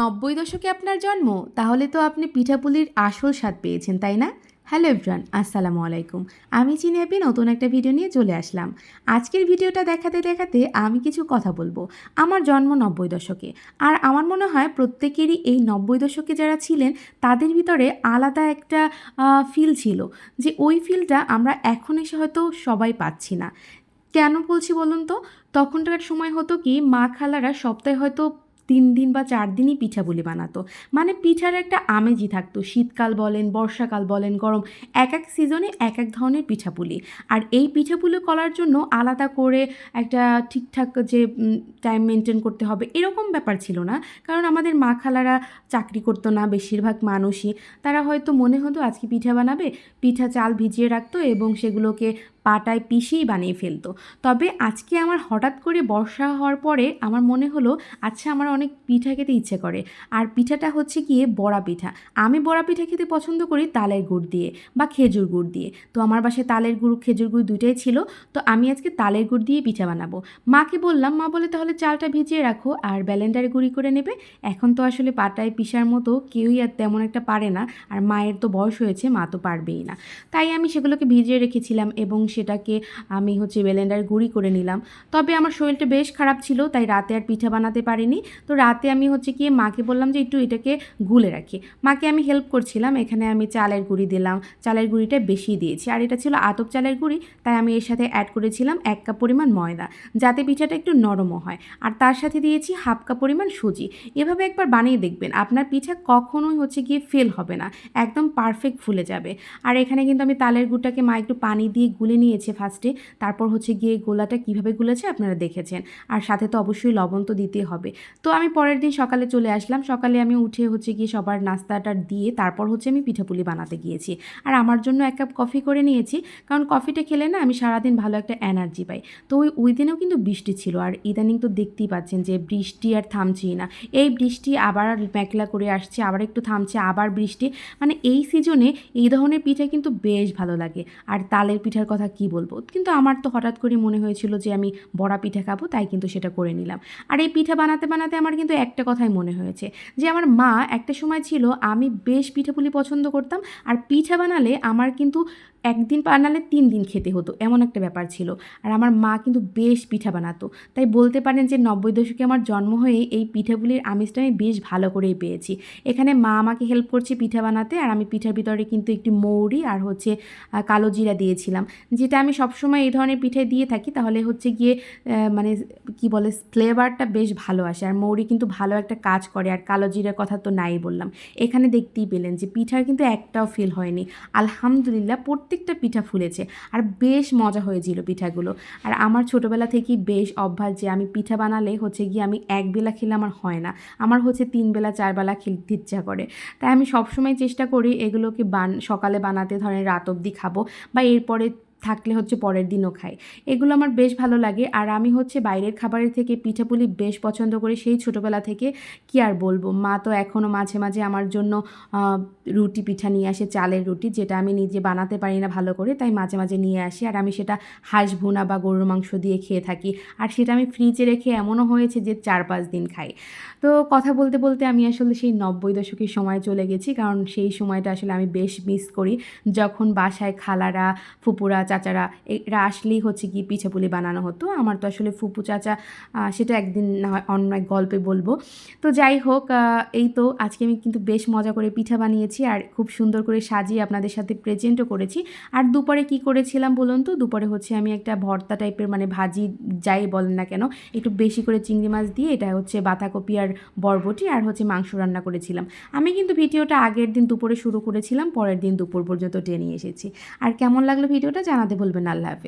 নব্বই দশকে আপনার জন্ম? তাহলে তো আপনি পিঠাপুলির আসল স্বাদ পেয়েছেন, তাই না? হ্যালো এভরান আসসালামু আলাইকুম। আমি চিনি আপনি, নতুন একটা ভিডিও নিয়ে চলে আসলাম। আজকের ভিডিওটা দেখাতে দেখাতে আমি কিছু কথা বলব। আমার জন্ম নব্বই দশকে। আর আমার মনে হয় প্রত্যেকেরই এই নব্বই দশকে যারা ছিলেন, তাদের ভিতরে আলাদা একটা ফিল ছিল যে ওই ফিলটা আমরা এখন এসে হয়তো সবাই পাচ্ছি না। কেন বলছি বলুন তো? তখনকার সময় হতো কি, মা খালারা সপ্তাহে হয়তো তিন দিন বা চার দিনই পিঠা পিঠাপুলি বানাতো। মানে পিঠার একটা আমেজই থাকতো। শীতকাল বলেন, বর্ষাকাল বলেন, গরম, এক এক সিজনে এক এক ধরনের পিঠাপুলি আর এই পিঠাপুলি করার জন্য আলাদা করে একটা ঠিকঠাক যে টাইম মেনটেন করতে হবে এরকম ব্যাপার ছিল না। কারণ আমাদের মা খালারা চাকরি করতো না, বেশিরভাগ মানুষই। তারা হয়তো মনে হতো আজকে পিঠা বানাবে, পিঠা চাল ভিজিয়ে রাখতো এবং সেগুলোকে পাটায় পিষেই বানিয়ে ফেলতো। তবে আজকে আমার হঠাৎ করে বর্ষা হওয়ার পরে আমার মনে হলো আচ্ছা আমার অনেক পিঠা খেতে ইচ্ছে করে। আর পিঠাটা হচ্ছে গিয়ে বড়া পিঠা। আমি বড়া পিঠা খেতে পছন্দ করি তালের গুড় দিয়ে বা খেজুর গুড় দিয়ে। তো আমার বাসায় তালের গুড়, খেজুর গুড় দুইটাই ছিল। তো আমি আজকে তালের গুড় দিয়ে পিঠা বানাবো। মাকে বললাম, মা, বলে তাহলে চালটা ভিজিয়ে রাখো আর ব্যালেন্ডারে গুঁড়ি করে নেবে। এখন তো আসলে পাটায় পিসার মতো কেউই আর তেমন একটা পারে না। আর মায়ের তো বয়স হয়েছে, মা তো পারবেই না। তাই আমি সেগুলোকে ভিজিয়ে রেখেছিলাম এবং সেটাকে আমি হচ্ছে ব্লেন্ডার গুঁড়ি করে নিলাম। তবে আমার শরীরটা বেশ খারাপ ছিল, তাই রাতে আর পিঠা বানাতে পারিনি। তো রাতে আমি হচ্ছে গিয়ে মাকে বললাম যে, একটু এটাকে গুলে রাখি। মাকে আমি হেল্প করছিলাম, এখানে আমি চালের গুঁড়ি দিলাম। চালের গুঁড়িটা বেশি দিয়েছি। আর এটা ছিল আতপ চালের গুঁড়ি, তাই আমি এর সাথে অ্যাড করেছিলাম এক কাপ পরিমাণ ময়দা, যাতে পিঠাটা একটু নরমও হয়। আর তার সাথে দিয়েছি হাফ কাপ পরিমাণ সুজি। এভাবে একবার বানিয়ে দেখবেন, আপনার পিঠা কখনোই হচ্ছে গিয়ে ফেল হবে না, একদম পারফেক্ট ফুলে যাবে। আর এখানে কিন্তু আমি তালের গুড়টাকে মা একটু পানি দিয়ে গুলে নিয়েছে ফার্স্টে তারপর হচ্ছে গিয়ে গোলাটা কীভাবে গুলেছে আপনারা দেখেছেন। আর সাথে তো অবশ্যই লবণ তো দিতে হবে। তো আমি পরের দিন সকালে চলে আসলাম। সকালে আমি উঠে হচ্ছে গিয়ে সবার নাস্তাটা দিয়ে তারপর হচ্ছে আমি পিঠাপুলি বানাতে গিয়েছি। আর আমার জন্য এক কাপ কফি করে নিয়েছি। কারণ কফিটা খেলে না আমি সারাদিন ভালো একটা এনার্জি পাই। তো ওই ওই দিনেও কিন্তু বৃষ্টি ছিল। আর ইদানিং তো দেখতেই পাচ্ছেন যে বৃষ্টি আর থামছেই না। এই বৃষ্টি আবার মেঘলা করে আসছে, আবার একটু থামছে, আবার বৃষ্টি। মানে এই সিজনে এই ধরনের পিঠা কিন্তু বেশ ভালো লাগে। আর তালের পিঠার কথা কি বলব? কিন্তু আমার তো হঠাৎ করে মনে হয়েছিল যে আমি বড়া পিঠা খাব, তাই কিন্তু সেটা করে নিলাম। আর এই পিঠা বানাতে বানাতে আমার কিন্তু একটা কথাই মনে হয়েছে, যে আমার মা একটা সময় ছিল, আমি বেশ পিঠাপুলি পছন্দ করতাম, আর পিঠা বানালে আমার কিন্তু একদিন বানালে তিন দিন খেতে হতো, এমন একটা ব্যাপার ছিল। আর আমার মা কিন্তু বেশ পিঠা বানাতো। তাই বলতে পারেন যে নব্বই দশকে আমার জন্ম হয়ে এই পিঠাগুলির আমিষটা আমি বেশ ভালো করেই পেয়েছি। এখানে মা আমাকে হেল্প করছে পিঠা বানাতে, আর আমি পিঠার ভিতরে কিন্তু একটি মৌরি আর হচ্ছে কালো জিরা দিয়েছিলাম। যেটা আমি সবসময় এই ধরনের পিঠে দিয়ে থাকি, তাহলে হচ্ছে গিয়ে মানে কি বলে ফ্লেভারটা বেশ ভালো আসে। আর মৌরি কিন্তু ভালো একটা কাজ করে, আর কালো জিরার কথা তো নাই বললাম। এখানে দেখতেই পেলেন যে পিঠার কিন্তু একটাও ফিল হয়নি। আলহামদুলিল্লাহ প্রত্যেকটা পিঠা ফুলেছে, আর বেশ মজা হয়েছিল পিঠাগুলো। আর আমার ছোটোবেলা থেকেই বেশ অভ্যাস যে আমি পিঠা বানালে হচ্ছে গিয়ে আমি এক বেলা খেলে আমার হয় না। আমার হচ্ছে তিন বেলা, চার বেলা খেলতে ইচ্ছা করে। তাই আমি সবসময় চেষ্টা করি এগুলোকে বান, সকালে বানাতে, ধরেন রাত অবধি খাব, বা এরপরে থাকলে হচ্ছে পরের দিনও খাই। এগুলো আমার বেশ ভালো লাগে। আর আমি হচ্ছে বাইরের খাবারের থেকে পিঠাপুলি বেশ পছন্দ করি। সেই ছোটোবেলা থেকে কি আর বলব? মা তো এখনও মাঝে মাঝে আমার জন্য রুটি পিঠা নিয়ে আসে, চালের রুটি, যেটা আমি নিজে বানাতে পারি না ভালো করে, তাই মাঝে মাঝে নিয়ে আসি। আর আমি সেটা হাঁস ভুনা বা গরুর মাংস দিয়ে খেয়ে থাকি। আর সেটা আমি ফ্রিজে রেখে এমনও হয়েছে যে চার পাঁচ দিন খাই। তো কথা বলতে বলতে আমি আসলে সেই নব্বই দশকের সময় চলে গেছি। কারণ সেই সময়টা আসলে আমি বেশ মিস করি। যখন বাসায় খালারা, ফুপুরা চাচারা এরা আসলেই হচ্ছে কি পিঠাপুলি বানানো হতো। আমার তো আসলে ফুপু চাচা সেটা একদিন না হয় অন্য এক গল্পে বলব। তো যাই হোক এই তো আজকে আমি কিন্তু বেশ মজা করে পিঠা বানিয়েছি আর খুব সুন্দর করে সাজিয়ে আপনাদের সাথে প্রেজেন্টও করেছি। আর দুপুরে কি করেছিলাম বলুন তো? দুপুরে হচ্ছে আমি একটা ভর্তা টাইপের মানে ভাজি যাই বলেন না কেন, একটু বেশি করে চিংড়ি মাছ দিয়ে এটা হচ্ছে বাঁধাকপি আর বরবটি আর হচ্ছে মাংস রান্না করেছিলাম। আমি কিন্তু ভিডিওটা আগের দিন দুপুরে শুরু করেছিলাম, পরের দিন দুপুর পর্যন্ত টেনে এসেছি। আর কেমন লাগল ভিডিওটা জানাতে ভুলবেন আল্লাহ হাফেজ।